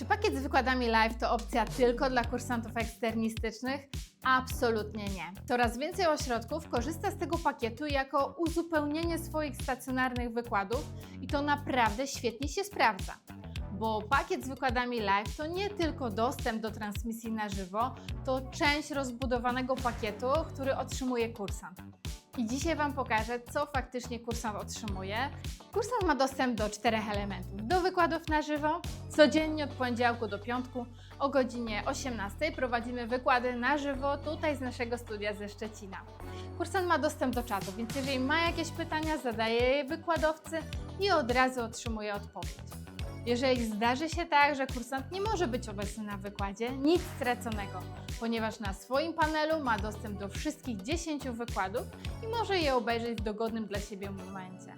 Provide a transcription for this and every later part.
Czy pakiet z wykładami live to opcja tylko dla kursantów eksternistycznych? Absolutnie nie. Coraz więcej ośrodków korzysta z tego pakietu jako uzupełnienie swoich stacjonarnych wykładów i to naprawdę świetnie się sprawdza. Bo pakiet z wykładami live to nie tylko dostęp do transmisji na żywo, to część rozbudowanego pakietu, który otrzymuje kursant. I dzisiaj Wam pokażę, co faktycznie kursant otrzymuje. Kursant ma dostęp do czterech elementów. Do wykładów na żywo, codziennie od poniedziałku do piątku o godzinie 18 prowadzimy wykłady na żywo tutaj z naszego studia ze Szczecina. Kursant ma dostęp do czatu, więc jeżeli ma jakieś pytania, zadaje je wykładowcy i od razu otrzymuje odpowiedź. Jeżeli zdarzy się tak, że kursant nie może być obecny na wykładzie, nic straconego, ponieważ na swoim panelu ma dostęp do wszystkich 10 wykładów i może je obejrzeć w dogodnym dla siebie momencie.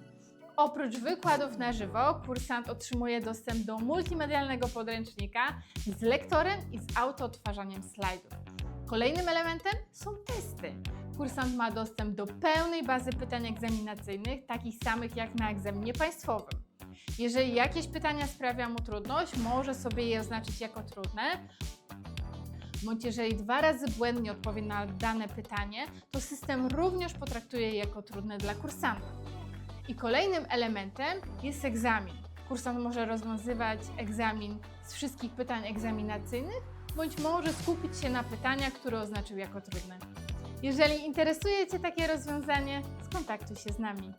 Oprócz wykładów na żywo, kursant otrzymuje dostęp do multimedialnego podręcznika z lektorem i z autoodtwarzaniem slajdów. Kolejnym elementem są testy. Kursant ma dostęp do pełnej bazy pytań egzaminacyjnych, takich samych jak na egzaminie państwowym. Jeżeli jakieś pytania sprawia mu trudność, może sobie je oznaczyć jako trudne, bądź jeżeli dwa razy błędnie odpowie na dane pytanie, to system również potraktuje je jako trudne dla kursanta. I kolejnym elementem jest egzamin. Kursant może rozwiązywać egzamin z wszystkich pytań egzaminacyjnych, bądź może skupić się na pytaniach, które oznaczył jako trudne. Jeżeli interesuje Cię takie rozwiązanie, skontaktuj się z nami.